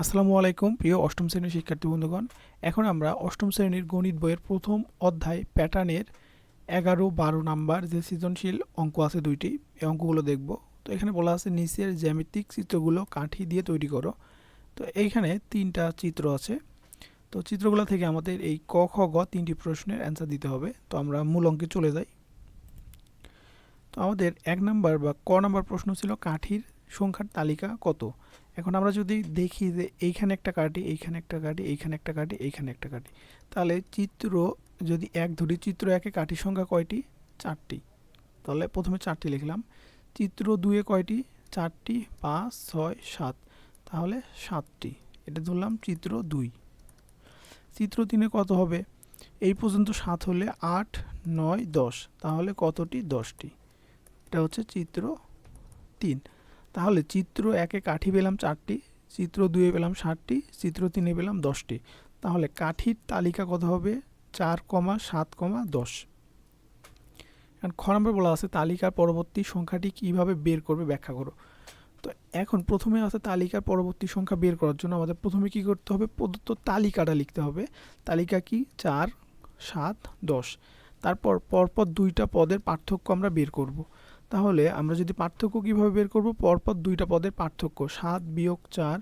আসসালামু আলাইকুম, প্রিয় অষ্টম শ্রেণির শিক্ষার্থী বন্ধুগণ। এখন আমরা অষ্টম শ্রেণির গণিত বইয়ের প্রথম অধ্যায় প্যাটার্নের এগারো বারো নাম্বার যে সৃজনশীল অঙ্ক আছে দুইটি, এই অঙ্কগুলো দেখব। তো এখানে বলা আছে, নিচের জ্যামিতিক চিত্রগুলো কাঠি দিয়ে তৈরি করো। তো এইখানে তিনটা চিত্র আছে। তো চিত্রগুলো থেকে আমাদের এই ক, খ, গ তিনটি প্রশ্নের অ্যান্সার দিতে হবে। তো আমরা মূল অঙ্কে চলে যাই। তো আমাদের এক নাম্বার বা ক নাম্বার প্রশ্ন ছিল, কাঠির সংখ্যার তালিকা কত? এখন আমরা যদি দেখি যে এইখানে একটা কাটি এইখানে একটা কাটি এইখানে একটা কাটি এইখানে একটা কাটি তাহলে চিত্র যদি এক ধরি, চিত্র একে কাঠির সংখ্যা কয়টি? চারটি। তাহলে প্রথমে চারটি লিখলাম। চিত্র দুয়ে কয়টি? চারটি, পাঁচ, ছয়, সাত। তাহলে সাতটি। এটা ধরলাম চিত্র দুই। চিত্র তিনে কত হবে? এই পর্যন্ত সাত হলে আট, নয়, দশ। তাহলে কতটি? দশটি। এটা হচ্ছে চিত্র তিন। তাহলে চিত্র একে কাঠি পেলাম চারটি, চিত্র দুয়ে পেলাম ষাটটি, চিত্র তিনে পেলাম দশটি। তাহলে কাঠির তালিকা কত হবে? চার কমা সাত কমা দশ। খ নম্বর বলা আছে, তালিকার পরবর্তী সংখ্যাটি কীভাবে বের করবে ব্যাখ্যা করো। তো এখন প্রথমে আছে তালিকার পরবর্তী সংখ্যা বের করার জন্য আমাদের প্রথমে কি করতে হবে? প্রদত্ত তালিকাটা লিখতে হবে। তালিকা কি? চার, সাত, দশ। তারপর পরপর দুইটা পদের পার্থক্য আমরা বের করব। তাহলে আমরা যদি পার্থক্য কীভাবে বের করব? পরপর দুইটা পদের পার্থক্য, সাত বিয়োগ চার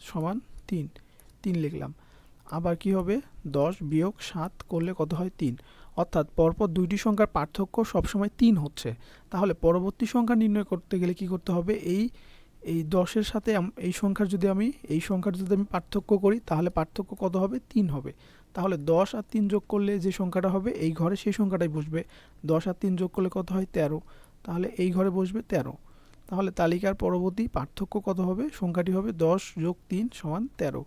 সমান তিন। তিন লিখলাম। আবার কি হবে? দশ বিয়োগ সাত করলে কত হয়? তিন। অর্থাৎ পরপর দুইটি সংখ্যার পার্থক্য সবসময় তিন হচ্ছে। তাহলে পরবর্তী সংখ্যা নির্ণয় করতে গেলে কি করতে হবে? এই এই দশের সাথে এই সংখ্যার যদি আমি, এই সংখ্যার যদি আমি পার্থক্য করি, তাহলে পার্থক্য কত হবে? তিন হবে। তাহলে দশ আর তিন যোগ করলে যে সংখ্যাটা হবে, এই ঘরে সেই সংখ্যাটাই বসবে। দশ আর তিন যোগ করলে কত হয়? তেরো। তাহলে এই ঘরে বসবে তেরো। তাহলে তালিকার পরবর্তী পার্থক্য কত হবে? সংখ্যাটি হবে দশ যোগ তিন সমান তেরো।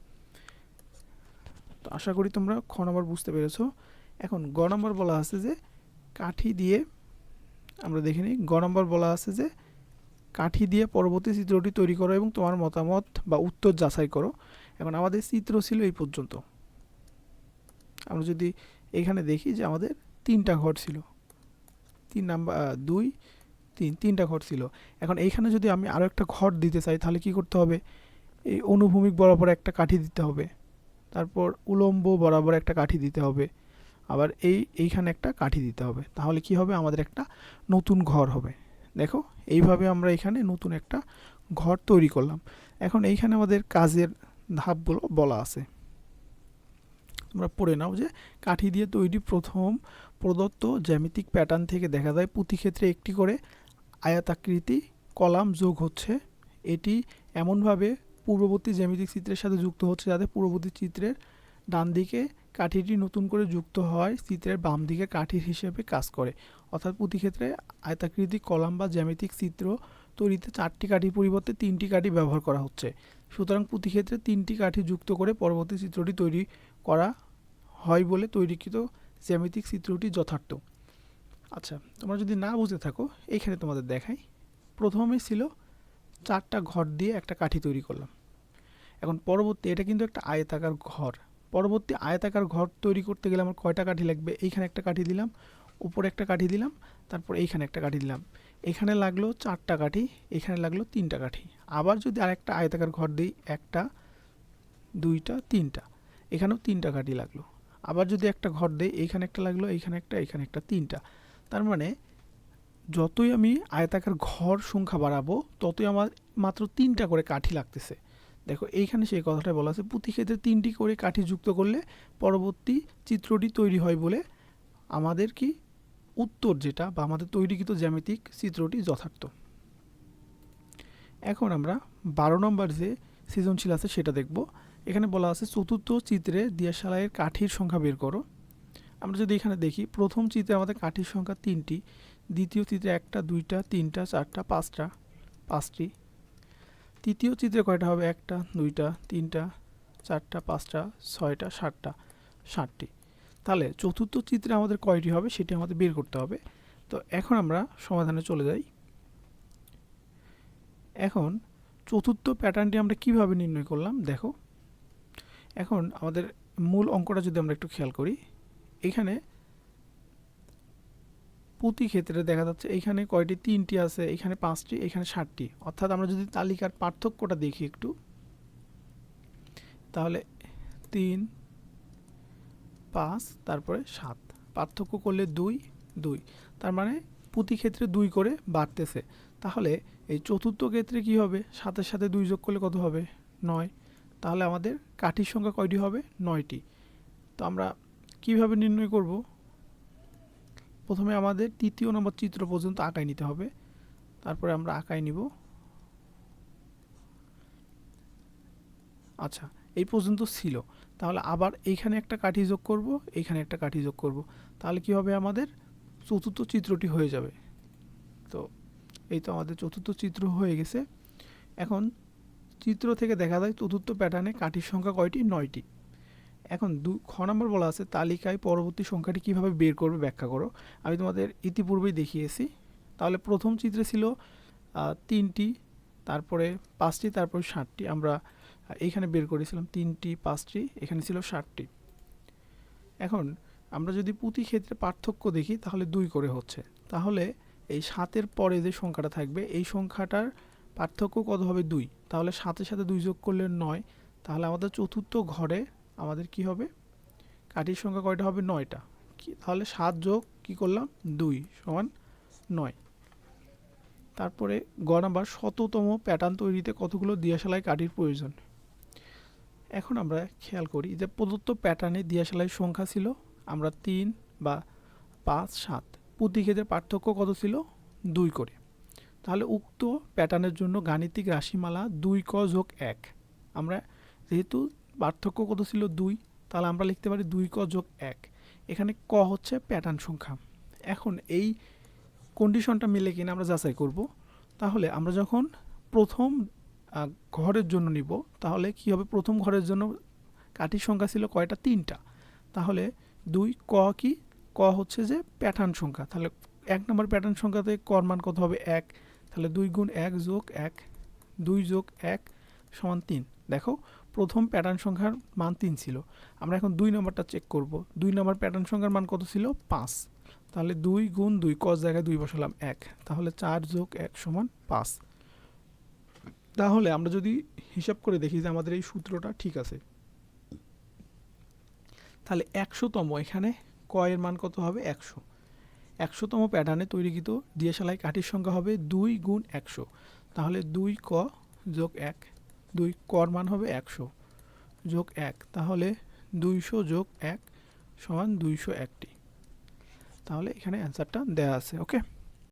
তো আশা করি তোমরা খ নম্বর বুঝতে পেরেছ। এখন গ নম্বর বলা আছে যে কাঠি দিয়ে আমরা দেখে নিই। গ নম্বর বলা আছে যে কাঠি দিয়ে পরবর্তী চিত্রটি তৈরি করো এবং তোমার মতামত বা উত্তর যাচাই করো। এখন আমাদের চিত্র ছিল এই পর্যন্ত। আমরা যদি এখানে দেখি যে আমাদের তিনটা ঘর ছিল। তিন নাম্বার দুই তিন, তিনটা ঘর ছিল। এখন এইখানে যদি আমি আরও একটা ঘর দিতে চাই, তাহলে কি করতে হবে? এই অনুভূমিক বরাবর একটা কাঠি দিতে হবে। তারপর উলম্ব বরাবর একটা কাঠি দিতে হবে। আবার এই, এইখানে একটা কাঠি দিতে হবে। তাহলে কি হবে? আমাদের একটা নতুন ঘর হবে। দেখো, এইভাবে আমরা এখানে নতুন একটা ঘর তৈরি করলাম। এখন এইখানে আমাদের কাজের ধাপগুলো বলা আছে। তোমরা পড়ে নাও যে কাঠি দিয়ে তৈরি প্রথম প্রদত্ত জ্যামিতিক প্যাটার্ন থেকে দেখা যায় প্রতি ক্ষেত্রে একটি করে আয়াতাকৃতি, কলাম যোগ হচ্ছে। এটি এমনভাবে পূর্ববর্তী জ্যামিতিক চিত্রের সাথে যুক্ত হচ্ছে যাতে পূর্ববর্তী চিত্রের ডান দিকে কাঠিটি নতুন করে যুক্ত হয়, চিত্রের বাম দিকে কাঠির হিসেবে কাজ করে। অর্থাৎ প্রতি ক্ষেত্রে আয়তাকৃতি, কলাম বা জ্যামিতিক চিত্র তৈরিতে চারটি কাঠির পরিবর্তে তিনটি কাঠি ব্যবহার করা হচ্ছে। সুতরাং প্রতি ক্ষেত্রে তিনটি কাঠি যুক্ত করে পরবর্তী চিত্রটি তৈরি করা হয় বলে তৈরিকৃত জ্যামিতিক চিত্রটি যথার্থ। আচ্ছা তোমরা যদি না বুঝে থাকো, এইখানে তোমাদের দেখাই। প্রথমে ছিল চারটা ঘর দিয়ে একটা কাঠি তৈরি করলাম। এখন পরবর্তী, এটা কিন্তু একটা আয়তাকার ঘর। পরবর্তী আয়তাকার ঘর তৈরি করতে গেলে আমার কয়টা কাঠি লাগবে? এইখানে একটা কাঠি দিলাম, উপরে একটা কাঠি দিলাম, তারপর এইখানে একটা কাঠি দিলাম। এখানে লাগল চারটা কাঠি, এখানে লাগল তিনটা কাঠি। আবার যদি আরেকটা আয়তাকার ঘর দিই, একটা, দুইটা, তিনটা, এখানেও তিনটা কাঠি লাগল। আবার যদি একটা ঘর দেই, এইখানে একটা লাগল, এইখানে একটা এখানে একটা, তিনটা। তার মানে যতই আমি আয়তাকার ঘর সংখ্যা বাড়াবো, ততই আমার মাত্র তিনটা করে কাঠি লাগতেছে। দেখো, এইখানে সেই কথাটা বলা আছে, প্রতি ক্ষেত্রে তিনটি করে কাঠি যুক্ত করলে পরবর্তী চিত্রটি তৈরি হয় বলে আমাদের কি উত্তর যেটা বা আমাদের তৈরিকৃত জ্যামিতিক চিত্রটি যথার্থ। এখন আমরা বারো নম্বর যে সৃজনশীল আছে সেটা দেখব। এখানে বলা আছে, চতুর্থ চিত্রে দিয়াশালাইয়ের কাঠির সংখ্যা বের করো। আমরা যদি এখানে দেখি, প্রথম চিত্রে আমাদের কাঠির সংখ্যা তিনটি, দ্বিতীয় চিত্রে একটা, দুইটা, তিনটা, চারটা, পাঁচটা, পাঁচটি। তৃতীয় চিত্রে কয়টা হবে? একটা, দুইটা, তিনটা, চারটা, পাঁচটা, ছয়টা, সাতটা, ষাটটি। তাহলে চতুর্থ চিত্রে আমাদের কয়টি হবে সেটি আমাদের বের করতে হবে। তো এখন আমরা সমাধানে চলে যাই। এখন চতুর্থ প্যাটার্নটি আমরা কীভাবে নির্ণয় করলাম? দেখো। এখন আমাদের মূল অঙ্কটা যদি আমরা একটু খেয়াল করি এখানে প্রতি ক্ষেত্রে দেখা যাচ্ছে এখানে কয়টি? তিনটি আছে, এখানে পাঁচটি, এখানে ষাটটি। অর্থাৎ আমরা যদি তালিকার পার্থক্যটা দেখি একটু, তাহলে তিন, পাঁচ, তারপরে সাত। পার্থক্য করলে দুই দুই। তার মানে প্রতি ক্ষেত্রে দুই করে বাড়তেছে। তাহলে এই চতুর্থ ক্ষেত্রে কি হবে? সাতের সাথে দুই যোগ করলে কত হবে? নয়। তাহলে আমাদের কাঠির সংখ্যা কয়টি হবে? নয়টি। তো আমরা কীভাবে নির্ণয় করব? প্রথমে আমাদের তৃতীয় নম্বর চিত্র পর্যন্ত আঁকায় নিতে হবে। তারপরে আমরা আঁকায় নিব। আচ্ছা এই পর্যন্ত ছিল। তাহলে আবার এইখানে একটা কাঠি যোগ করব, এইখানে একটা কাঠি যোগ করব। তাহলে কি হবে আমাদের? চতুর্থ চিত্রটি হয়ে যাবে। তো, এই তো আমাদের চতুর্থ চিত্র হয়ে গেছে। এখন চিত্র থেকে দেখা যায় চতুর্থ প্যাটার্নে কাঠির সংখ্যা কয়টি? নয়টি। এখন দু, খ নম্বর বলা আছে, তালিকায় পরবর্তী সংখ্যাটি কীভাবে বের করবে ব্যাখ্যা করো। আমি তোমাদের ইতিপূর্বেই দেখিয়েছি। তাহলে প্রথম চিত্রে ছিল তিনটি, তারপরে পাঁচটি, তারপরে ষাটটি। আমরা এইখানে বের করেছিলাম, তিনটি, পাঁচটি, এখানে ছিল ষাটটি। এখন আমরা যদি প্রতি ক্ষেত্রে পার্থক্য দেখি, তাহলে দুই করে হচ্ছে। তাহলে এই সাতের পরে যে সংখ্যাটা থাকবে, এই সংখ্যাটার পার্থক্য কত হবে? দুই। তাহলে সাথে সাথে দুই যোগ করলে নয়। তাহলে আমাদের চতুর্থ ঘরে আমাদের কি হবে? কাঠির সংখ্যা কয়টা হবে? নয়টা। তাহলে সাত যোগ কি করলাম? দুই সমান নয়। তারপরে গ নাম্বার, শততম প্যাটার্ন তৈরিতে কতগুলো দিয়াশালাই কাঠির প্রয়োজন? এখন আমরা খেয়াল করি যে প্রদত্ত প্যাটার্নে দিয়াশালাইয়ের সংখ্যা ছিল আমরা তিন বা পাঁচ, সাত। প্রতি পার্থক্য কত ছিল? দুই করে। তাহলে উক্ত প্যাটার্নের জন্য গাণিতিক রাশিমালা দুই ক যোগ এক। আমরা যেহেতু পার্থক্য কত ছিল? দুই। তাহলে আমরা লিখতে পারি দুই ক যোগ এক। এখানে ক হচ্ছে প্যাটার্ন সংখ্যা। এখন এই কন্ডিশনটা মিলে কিনা আমরা যাচাই করব। তাহলে আমরা যখন প্রথম ঘরের জন্য নিব, তাহলে কি হবে? প্রথম ঘরের জন্য কাঠির সংখ্যা ছিল কয়টা? তিনটা। তাহলে দুই ক কি? ক হচ্ছে যে প্যাটার্ন সংখ্যা। তাহলে এক নম্বর প্যাটার্ন সংখ্যাতে কর মান কত হবে? এক। তাহলে দুই গুণ এক যোগ এক। দুই যোগ এক সমান তিন। দেখো প্রথম প্যাটার্ন সংখ্যার মান তিন ছিল। আমরা এখন দুই নম্বরটা চেক করব। দুই নম্বর প্যাটার্ন সংখ্যার মান কত ছিল? পাঁচ। তাহলে দুই গুণ দুই কস জায়গায় দুই বসালাম এক। তাহলে চার যোগ এক সমান পাঁচ। তাহলে আমরা যদি হিসাব করে দেখি যে আমাদের এই সূত্রটা ঠিক আছে। তাহলে একশোতম এখানে ক এর মান কত হবে? একশো। একশোতম প্যাটার্নে তৈরিকৃত দিয়াশালাই কাঠির সংখ্যা হবে দুই গুণ একশো। তাহলে দুই ক যোগ এক দুই কর মান হবে একশো যোগ এক, তাহলে দুইশো যোগ এক সমান দুইশো একটি। তাহলে এখানে অ্যান্সারটা দেওয়া আছে ওকে